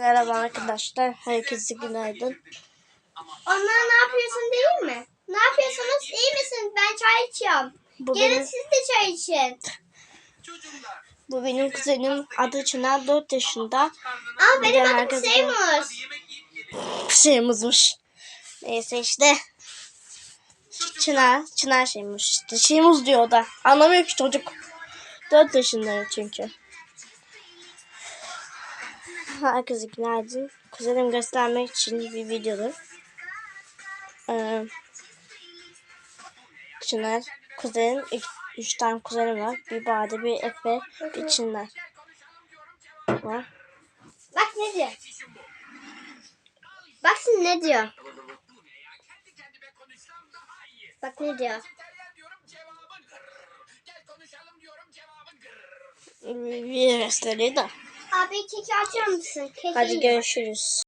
Merhaba arkadaşlar. Herkese günaydın. Onlar ne yapıyorsun değil mi? Ne yapıyorsunuz? İyi misin? Ben çay içiyorum. Bu Gelin benim, siz de çay için. bu benim kuzenim. Adı Çınar 4 yaşında. Aa benim adım herkes Seymour. Şeyimizmiş. Neyse işte. Çınar. Çınar şeymiş işte. Şeyimiz diyor o da. Anlamıyor ki çocuk. 4 yaşında çünkü. Herkese günaydın. Kuzenim göstermek için bir videodur. Ee, Çınar. Kuzenim. Üç, üç tane kuzenim var. Bir Bade, bir Efe, bir Çınar. Var. Bak ne diyor. Bak şimdi ne diyor. Bak ne diyor. Bir gösteriyor da. Abi keki açar mısın? Keki Hadi görüşürüz.